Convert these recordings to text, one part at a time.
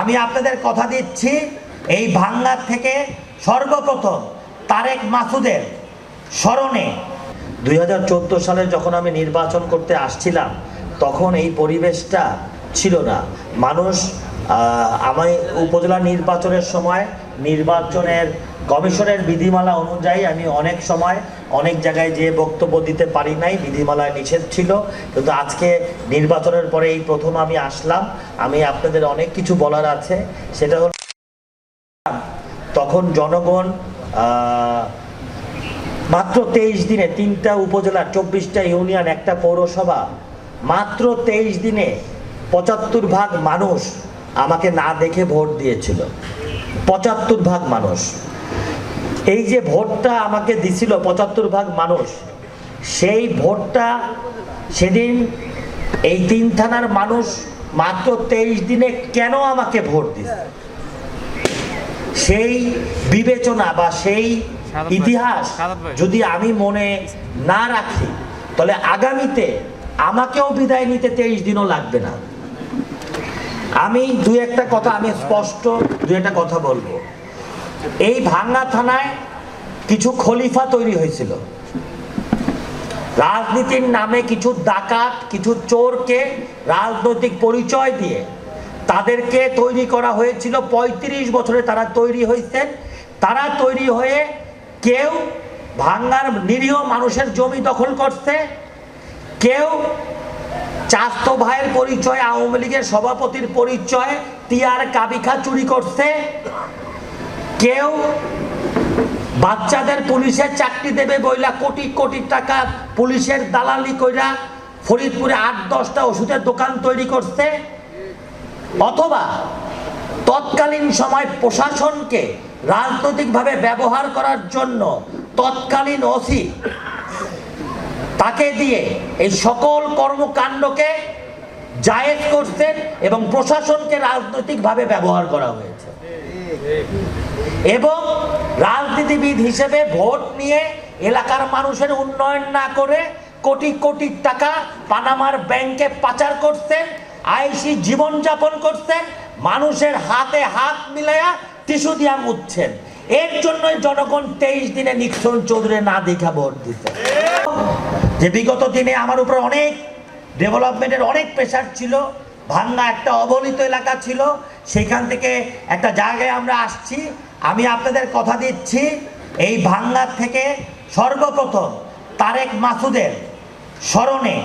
আমি আপনাদের কথা দিচ্ছি, এই ভাঙ্গার থেকে সর্বপ্রথম তারেক মাসুদের স্মরণে। দুই হাজার চোদ্দ সালে যখন আমি নির্বাচন করতে আসছিলাম, তখন এই পরিবেশটা ছিল না। মানুষ আমি উপজেলা নির্বাচনের সময়, নির্বাচনের কমিশনের বিধিমালা অনুযায়ী আমি অনেক সময় অনেক জায়গায় যে বক্তব্য দিতে পারি নাই, বিধিমালায় নিষেধ ছিল, কিন্তু আজকে নির্বাচনের পরে এই প্রথম আমি আসলাম। আমি আপনাদের অনেক কিছু বলার আছে। সেটা হলো, তখন জনগণ মাত্র তেইশ দিনে তিনটা উপজেলা, চব্বিশটা ইউনিয়ন, একটা পৌরসভা, মাত্র তেইশ দিনে পঁচাত্তর ভাগ মানুষ আমাকে না দেখে ভোট দিয়েছিল। পঁচাত্তর ভাগ মানুষ। এই যে ভোটটা আমাকে দিছিল পঁচাত্তর ভাগ মানুষ সেই ভোটটা সেদিন এই তিন থানার মানুষ মাত্র তেইশ দিনে কেন আমাকে ভোট দিচ্ছে সেই বিবেচনা বা সেই ইতিহাস যদি আমি মনে না রাখি তাহলে আগামীতে আমাকেও বিদায় নিতে তেইশ দিনও লাগবে না। আমি দু একটা কথা আমি স্পষ্ট দু একটা কথা বলব। এই ভাঙ্গা থানায় কিছু খলিফা তৈরি হয়েছিল। রাজনীতির নামে কিছু ডাকাত, কিছু চোরকে রাজনৈতিক পরিচয় দিয়ে তাদেরকে তৈরি করা হয়েছিল। ৩৫ বছরে তারা তৈরি হয়েছেন। তারা তৈরি হয়ে কেউ ভাঙ্গার নিরীহ মানুষের জমি দখল করছে। কেউ চাস্ত ভাইয়ের পরিচয়, আওয়ামী লীগের সভাপতির পরিচয়, টিয়ার কাবিখা চুরি করছে। কেউ বাচ্চাদের পুলিশের চাকরি দেবে বইলা কোটি কোটি টাকা পুলিশের দালালি কইরা ফরিদপুরে আট, দশটা ওষুধের দোকান তৈরি করছে। অথবা তৎকালীন সময় প্রশাসনকে রাজনৈতিকভাবে ব্যবহার করার জন্য তৎকালীন ওসি তাকে দিয়ে এই সকল কর্মকাণ্ডকে জায়েজ করছেন এবং প্রশাসনকে রাজনৈতিকভাবে ব্যবহার করা হয়েছে। এবং রাজনীতিবিদ হিসেবে ভোট নিয়ে এলাকার মানুষের উন্নয়ন না করে কোটি কোটি টাকা পানামার ব্যাংকে পাচার করছেন, আইসি জীবনযাপন করছেন, মানুষের হাতে হাত মিলাইয়া টিস্যু দিয়া মুচ্ছেন এর জন্যই জনগণ তেইশ দিনে নিক্ষণ চৌধুরী না দেখা ভোট দিতে যে বিগত দিনে আমার উপর অনেক ডেভেলপমেন্টের অনেক প্রেশার ছিল, ভাঙ্গা একটা অবহেলিত এলাকা ছিল, সেখান থেকে একটা জায়গায় আমরা আসছি আমি আপনাদের কথা দিচ্ছি, এই ভাঙ্গার থেকে সর্বপ্রথম তারেক মাসুদের স্মরণে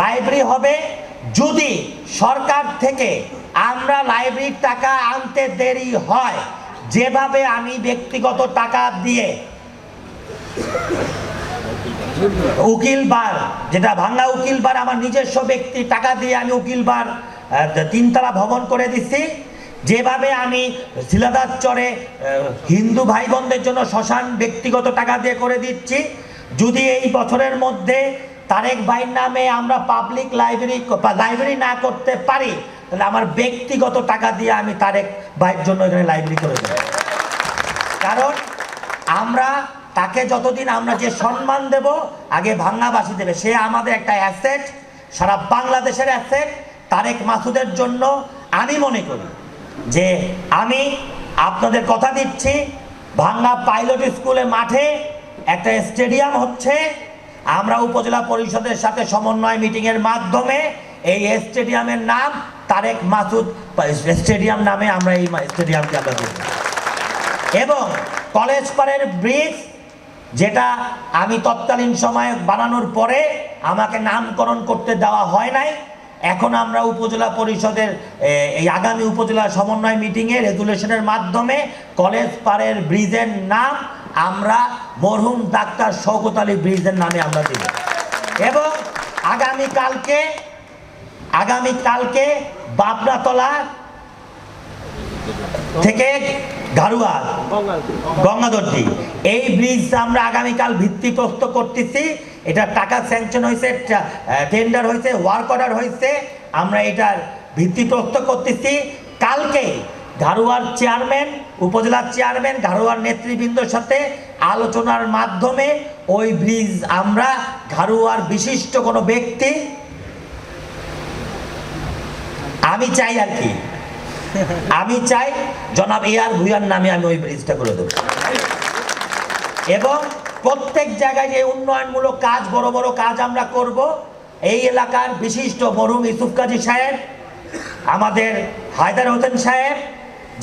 লাইব্রেরি হবে। যদি সরকার থেকে আমরা লাইব্রেরির টাকা আনতে দেরি হয়, যেভাবে আমি ব্যক্তিগত টাকা দিয়ে উকিল বার যেটা ভাঙ্গা উকিল বার আমার নিজস্ব ব্যক্তি টাকা দিয়ে আমি উকিল বার তিনতলা ভবন করে দিচ্ছি যেভাবে আমি শিলাদার চরে হিন্দু ভাই বোনদের জন্য শ্মশান ব্যক্তিগত টাকা দিয়ে করে দিচ্ছি, যদি এই বছরের মধ্যে তারেক ভাইয়ের নামে আমরা পাবলিক লাইব্রেরি লাইব্রেরি না করতে পারি, তাহলে আমার ব্যক্তিগত টাকা দিয়ে আমি তারেক ভাইয়ের জন্য এখানে লাইব্রেরি করে দেবো। কারণ আমরা তাকে যতদিন আমরা যে সম্মান দেব, আগে ভাঙ্গাবাসী দেবে। সে আমাদের একটা অ্যাসেট সারা বাংলাদেশের অ্যাসেট তারেক মাসুদের জন্য আমি মনে করি। যে আমি আপনাদের কথা দিচ্ছি, ভাঙ্গা পাইলট স্কুলে মাঠে একটা স্টেডিয়াম হচ্ছে। আমরা উপজেলা পরিষদের সাথে সমন্বয় মিটিংয়ের মাধ্যমে এই স্টেডিয়ামের নাম তারেক মাসুদ স্টেডিয়াম নামে আমরা এই স্টেডিয়ামকে আমরা এবং কলেজ পাড়ের ব্রিজ, যেটা আমি তৎকালীন সময়ে বানানোর পরে আমাকে নামকরণ করতে দেওয়া হয় নাই। এখন আমরা উপজেলা পরিষদের এই আগামী উপজেলা সমন্বয় মিটিংয়ে রেগুলেশনের মাধ্যমে কলেজ পাড়ের ব্রিজের নাম আমরা মরহুম ডাক্তার শওকত আলী ব্রিজের নামে আমরা দিব। এবং আগামী কালকে আগামী কালকে বাবনাতলা থেকে গারুয়া গঙ্গাধরজি এই ব্রিজ আমরা আগামীকাল ভিত্তিপ্রস্ত করতেছি। এটা টাকা স্যাংশন হয়েছে টেন্ডার হয়েছে ওয়ার্ক অর্ডার হয়েছে। আমরা এটার ভিত্তিপ্রস্ত করতেছি। কালকে ঘারুয়ার চেয়ারম্যান উপজেলার চেয়ারম্যান ঘারুয়ার নেতৃবৃন্দর সাথে আলোচনার মাধ্যমে ওই ব্রিজ আমরা ঘারুয়ার বিশিষ্ট কোনো ব্যক্তি, আমি চাই আর কি। আমি চাই জনাব এ আর ভুইয়ার নামে আমি ওই ব্রিজটা করে দেবো। এবং প্রত্যেক জায়গায় যে উন্নয়নমূলক কাজ, বড় বড় কাজ আমরা করব, এই এলাকার বিশিষ্ট মরুম ইসুফ কাজী সাহেব, আমাদের হায়দার হোসেন সাহেব,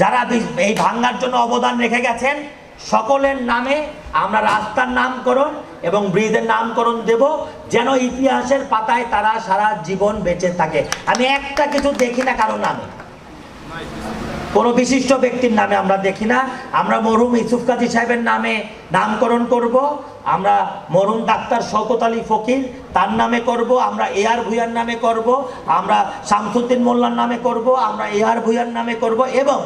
যারা এই ভাঙ্গার জন্য অবদান রেখে গেছেন, সকলের নামে আমরা রাস্তার নামকরণ এবং ব্রিজের নামকরণ দেব, যেন ইতিহাসের পাতায় তারা সারা জীবন বেঁচে থাকে। আমি একটা কিছু দেখি না কারও নামে। কোনো বিশিষ্ট ব্যক্তির নামে আমরা দেখি না। আমরা মরহুম ইসুফ কাজী সাহেবের নামে নামকরণ করব। আমরা মরহুম ডাক্তার শওকত আলী ফকির, তার নামে করব। আমরা এ আর ভুইয়ার নামে করব। আমরা শামসুদ্দিন মোল্লার নামে করব। আমরা এ আর ভুইয়ার নামে করব এবং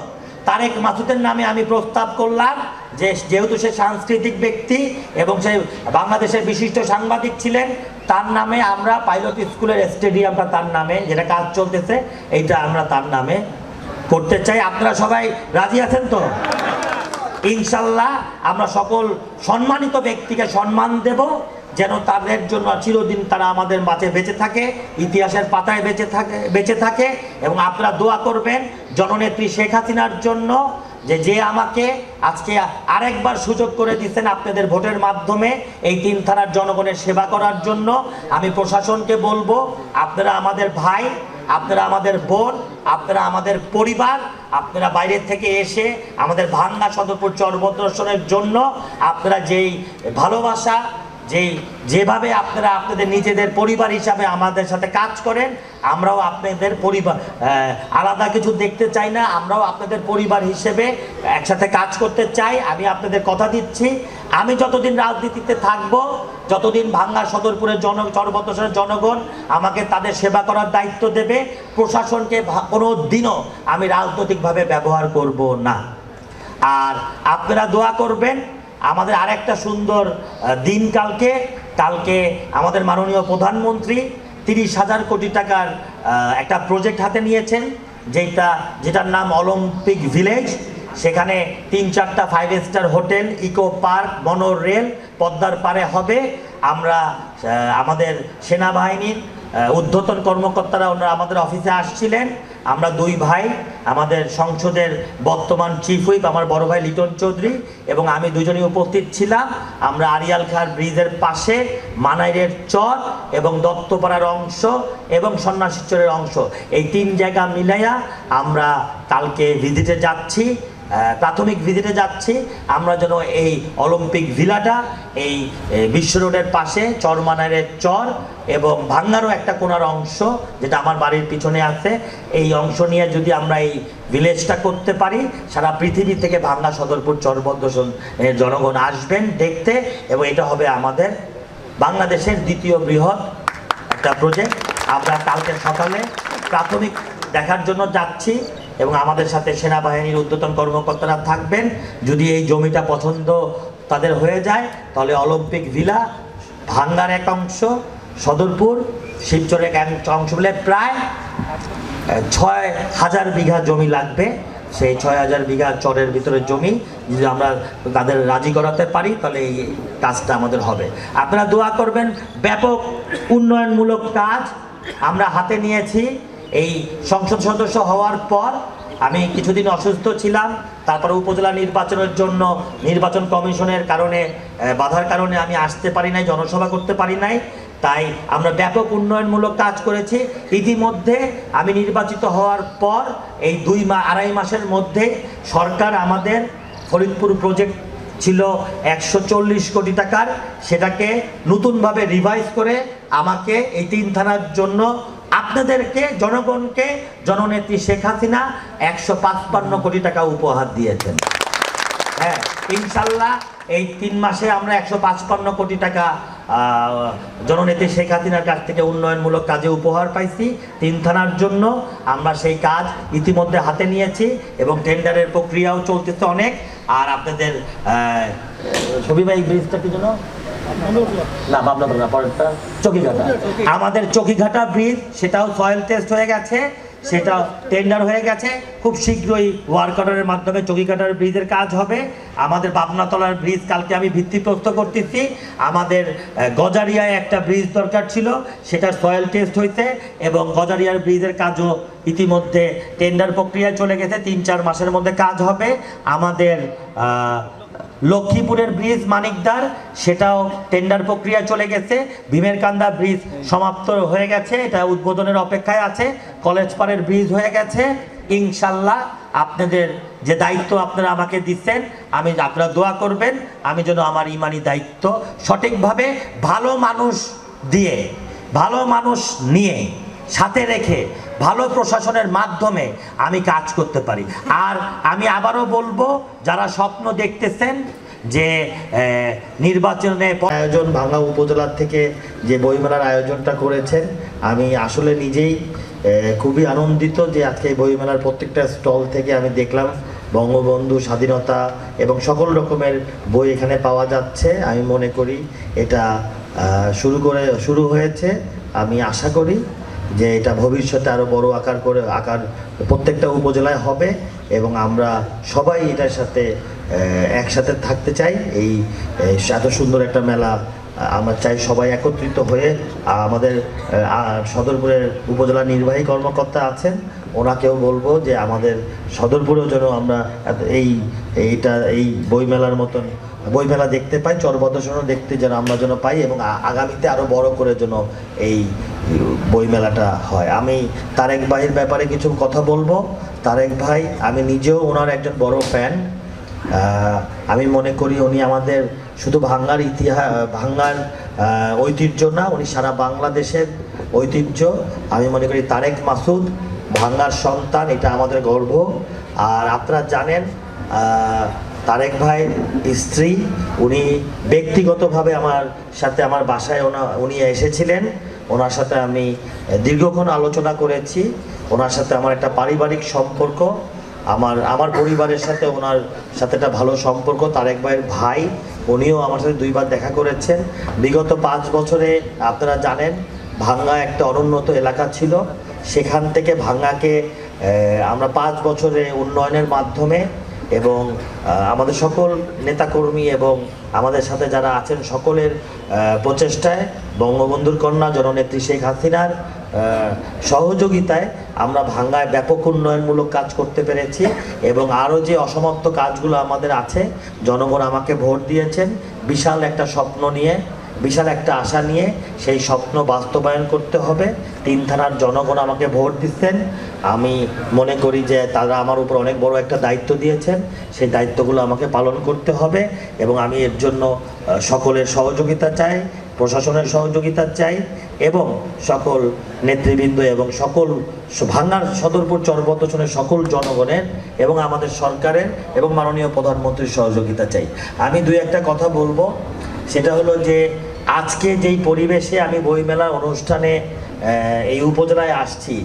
তারেক মাসুদের নামে আমি প্রস্তাব করলাম যে যেহেতু সে সাংস্কৃতিক ব্যক্তি এবং সে বাংলাদেশের বিশিষ্ট সাংবাদিক ছিলেন, তার নামে আমরা পাইলট স্কুলের স্টেডিয়ামটা তার নামে, যেটা কাজ চলতেছে, এইটা আমরা তার নামে করতে চাই, আপনারা সবাই রাজি আছেন তো? ইনশাল্লাহ আমরা সকল সম্মানিত ব্যক্তিকে সম্মান দেব, যেন তাদের জন্য চিরদিন তারা আমাদের মাঝে বেঁচে থাকে, ইতিহাসের পাতায় বেঁচে থাকে বেঁচে থাকে, এবং আপনারা দোয়া করবেন জননেত্রী শেখ হাসিনার জন্য, যে যে আমাকে আজকে আরেকবার সুযোগ করে দিচ্ছেন আপনাদের ভোটের মাধ্যমে এই তিন থানার জনগণের সেবা করার জন্য। আমি প্রশাসনকে বলব, আপনারা আমাদের ভাই আপনারা আমাদের বোন, আপনারা আমাদের পরিবার, আপনারা বাইরের থেকে এসে আমাদের ভাঙ্গা সদরপুর চরবদর্শনের জন্য আপনারা যেই ভালোবাসা যেই, যেভাবে আপনারা আপনাদের নিজেদের পরিবার হিসাবে আমাদের সাথে কাজ করেন, আমরাও আপনাদের পরিবার আলাদা কিছু দেখতে চাই না, আমরাও আপনাদের পরিবার হিসেবে একসাথে কাজ করতে চাই। আমি আপনাদের কথা দিচ্ছি। আমি যতদিন রাজনীতিতে থাকব, যতদিন ভাঙ্গা সদরপুরের জন চরবতসরের জনগণ আমাকে তাদের সেবা করার দায়িত্ব দেবে, প্রশাসনকে কোনো দিনও আমি রাজনৈতিকভাবে ব্যবহার করব না। আর আপনারা দোয়া করবেন আমাদের আরেকটা সুন্দর দিন কালকে। কালকে আমাদের মাননীয় প্রধানমন্ত্রী তিরিশ হাজার কোটি টাকার একটা প্রজেক্ট হাতে নিয়েছেন, যেটা, যেটার নাম অলিম্পিক ভিলেজ সেখানে তিন চারটা five star hotel eco park monorail পদ্মার পারে হবে। আমরা আমাদের সেনাবাহিনীর ঊর্ধ্বতন কর্মকর্তারা ওনারা আমাদের অফিসে আসছিলেন। আমরা দুই ভাই, আমাদের সংসদের বর্তমান চিফ হুইপ আমার বড় ভাই লিটন চৌধুরী এবং আমি দুজনেই উপস্থিত ছিলাম। আমরা আরিয়াল খার ব্রিজের পাশে মানাইরের চর এবং দত্তপাড়ার অংশ এবং সন্ন্যাসীচরের অংশ। এই তিন জায়গা মিলাইয়া আমরা কালকে ভিজিটে যাচ্ছি। প্রাথমিক ভিজিটে যাচ্ছি। আমরা যেন এই অলিম্পিক ভিলাটা, এই বিশ্ব রোডের পাশে চরমানারের চর এবং ভাঙ্গারও একটা কোনার অংশ, যেটা আমার বাড়ির পিছনে আছে, এই অংশ নিয়ে যদি আমরা এই ভিলেজটা করতে পারি, সারা পৃথিবী থেকে ভাঙ্গা সদরপুর চরবদ্দশন জনগণ আসবেন দেখতে এবং এটা হবে আমাদের বাংলাদেশের দ্বিতীয় বৃহৎ একটা প্রজেক্ট আমরা কালকে সকালে প্রাথমিক দেখার জন্য যাচ্ছি। এবং আমাদের সাথে সেনাবাহিনীর ঊর্ধ্বতন কর্মকর্তারা থাকবেন। যদি এই জমিটা পছন্দ তাদের হয়ে যায়, তাহলে অলিম্পিক ভিলা, ভাঙ্গার এক অংশ, সদরপুর শিবচরের এক অংশ মিলে প্রায় ছয় হাজার বিঘা জমি লাগবে। সেই ছয় হাজার বিঘা চরের ভিতরে জমি যদি আমরা তাদের রাজি করাতে পারি, তাহলে এই কাজটা আমাদের হবে। আপনারা দোয়া করবেন, ব্যাপক উন্নয়নমূলক কাজ আমরা হাতে নিয়েছি। এই সংসদ সদস্য হওয়ার পর আমি কিছুদিন অসুস্থ ছিলাম, তারপরে উপজেলা নির্বাচনের জন্য নির্বাচন কমিশনের কারণে বাধার কারণে আমি আসতে পারি নাই, জনসভা করতে পারি নাই। তাই আমরা ব্যাপক উন্নয়নমূলক কাজ করেছি। ইতিমধ্যে আমি নির্বাচিত হওয়ার পর, এই দুই মা, আড়াই মাসের মধ্যে সরকার আমাদের ফরিদপুর প্রজেক্ট ছিল একশো চল্লিশ কোটি টাকার, সেটাকে নতুনভাবে রিভাইজ করে আমাকে এই তিন থানার জন্য আপনাদেরকে, জনগণকে, জননেত্রী শেখ হাসিনা একশো পাঁচপান্ন কোটি টাকা উপহার দিয়েছেন। হ্যাঁ ইনশাল্লাহ এই তিন মাসে আমরা একশো পাঁচপান্ন কোটি টাকা জননেত্রী শেখ হাসিনার কাছ থেকে উন্নয়নমূলক কাজে উপহার পাইছি। তিন থানার জন্য আমরা সেই কাজ ইতিমধ্যে হাতে নিয়েছি এবং টেন্ডারের প্রক্রিয়াও চলতেছে অনেক। আর আপনাদের ভাই ব্রিজটা কি জন্য না, বাবলা না পরেরটা চকিঘাটা। আমাদের চকিঘাটা ব্রিজ সেটাও সয়েল টেস্ট হয়ে গেছে সেটা টেন্ডার হয়ে গেছে। খুব শীঘ্রই ওয়ার্ক অর্ডারের মাধ্যমে চকিকাটার ব্রিজের কাজ হবে। আমাদের পাবনাতলার ব্রিজ কালকে আমি ভিত্তিপ্রস্ত করতেছি। আমাদের গজারিয়ায় একটা ব্রিজ দরকার ছিল সেটা সয়েল টেস্ট হয়েছে এবং গজারিয়ার ব্রিজের কাজও ইতিমধ্যে টেন্ডার প্রক্রিয়ায় চলে গেছে। তিন চার মাসের মধ্যে কাজ হবে। আমাদের লক্ষ্মীপুরের ব্রিজ মানিকদার, সেটাও টেন্ডার প্রক্রিয়া চলে গেছে। ভীমের কান্দা ব্রিজ সমাপ্ত হয়ে গেছে, এটা উদ্বোধনের অপেক্ষায় আছে। কলেজ পাড়ের ব্রিজ হয়ে গেছে। ইনশাল্লাহ আপনাদের যে দায়িত্ব আপনারা আমাকে দিচ্ছেন, আমি আপনারা দোয়া করবেন, আমি যেন আমার ইমানি দায়িত্ব সঠিকভাবে ভালো মানুষ দিয়ে, ভালো মানুষ নিয়ে, সাথে রেখে ভালো প্রশাসনের মাধ্যমে আমি কাজ করতে পারি। আর আমি আবারও বলব, যারা স্বপ্ন দেখতেছেন যে নির্বাচনে আয়োজন ভাঙ্গা উপজেলার থেকে যে বইমেলার আয়োজনটা করেছেন, আমি আসলে নিজেই খুবই আনন্দিত যে আজকে বইমেলার প্রত্যেকটা স্টল থেকে আমি দেখলাম বঙ্গবন্ধু, স্বাধীনতা এবং সকল রকমের বই এখানে পাওয়া যাচ্ছে। আমি মনে করি এটা শুরু করে, শুরু হয়েছে। আমি আশা করি যে এটা ভবিষ্যতে আরও বড় আকার করে, আকার প্রত্যেকটা উপজেলায় হবে এবং আমরা সবাই এটার সাথে একসাথে থাকতে চাই। এই এত সুন্দর একটা মেলা আমরা চাই সবাই একত্রিত হয়ে আমাদের সদরপুরের উপজেলা নির্বাহী কর্মকর্তা আছেন, ওনাকেও বলব যে আমাদের সদরপুরেও যেন আমরা এই, এইটা, এই বইমেলার মতন বইমেলা দেখতে পাই, চরবদর্শনও দেখতে যেন আমরা যেন পাই এবং আগামীতে আরও বড় করে যেন এই বইমেলাটা হয়। আমি তারেক ভাইয়ের ব্যাপারে কিছু কথা বলব। তারেক ভাই, আমি নিজেও ওনার একজন বড় ফ্যান আমি মনে করি উনি আমাদের শুধু ভাঙ্গার ইতিহাস ভাঙ্গার ঐতিহ্য না, উনি সারা বাংলাদেশের ঐতিহ্য। আমি মনে করি তারেক মাসুদ, ভাঙ্গার সন্তান, এটা আমাদের গর্ব। আর আপনারা জানেন তারেক ভাই স্ত্রী, উনি ব্যক্তিগতভাবে আমার সাথে আমার বাসায় ওনা, উনি এসেছিলেন। ওনার সাথে আমি দীর্ঘক্ষণ আলোচনা করেছি। ওনার সাথে আমার একটা পারিবারিক সম্পর্ক। আমার আমার পরিবারের সাথে ওনার সাথে একটা ভালো সম্পর্ক। তারেক ভাইয়ের ভাই, উনিও আমার সাথে দুইবার দেখা করেছেন। বিগত পাঁচ বছরে আপনারা জানেন, ভাঙ্গা একটা অনুন্নত এলাকা ছিল। সেখান থেকে ভাঙ্গাকে আমরা পাঁচ বছরে উন্নয়নের মাধ্যমে এবং আমাদের সকল নেতাকর্মী এবং আমাদের সাথে যারা আছেন সকলের প্রচেষ্টায় বঙ্গবন্ধুর কন্যা জননেত্রী শেখ হাসিনার সহযোগিতায় আমরা ভাঙ্গায় ব্যাপক উন্নয়নমূলক কাজ করতে পেরেছি এবং আরও যে অসমাপ্ত কাজগুলো আমাদের আছে, জনগণ আমাকে ভোট দিয়েছেন। বিশাল একটা স্বপ্ন নিয়ে বিশাল একটা আশা নিয়ে সেই স্বপ্ন বাস্তবায়ন করতে হবে। তিন থানার জনগণ আমাকে ভোট দিচ্ছেন। আমি মনে করি যে তারা আমার উপর অনেক বড় একটা দায়িত্ব দিয়েছেন। সেই দায়িত্বগুলো আমাকে পালন করতে হবে এবং আমি এর জন্য সকলের সহযোগিতা চাই, প্রশাসনের সহযোগিতা চাই এবং সকল নেতৃবৃন্দ এবং সকল ভাঙ্গার সদরপুর চরবতসনের সকল জনগণের এবং আমাদের সরকারের এবং মাননীয় প্রধানমন্ত্রীর সহযোগিতা চাই। আমি দুই একটা কথা বলব। সেটা হলো যে আজকে যেই পরিবেশে আমি বইমেলা অনুষ্ঠানে এই উপজেলায় আসছি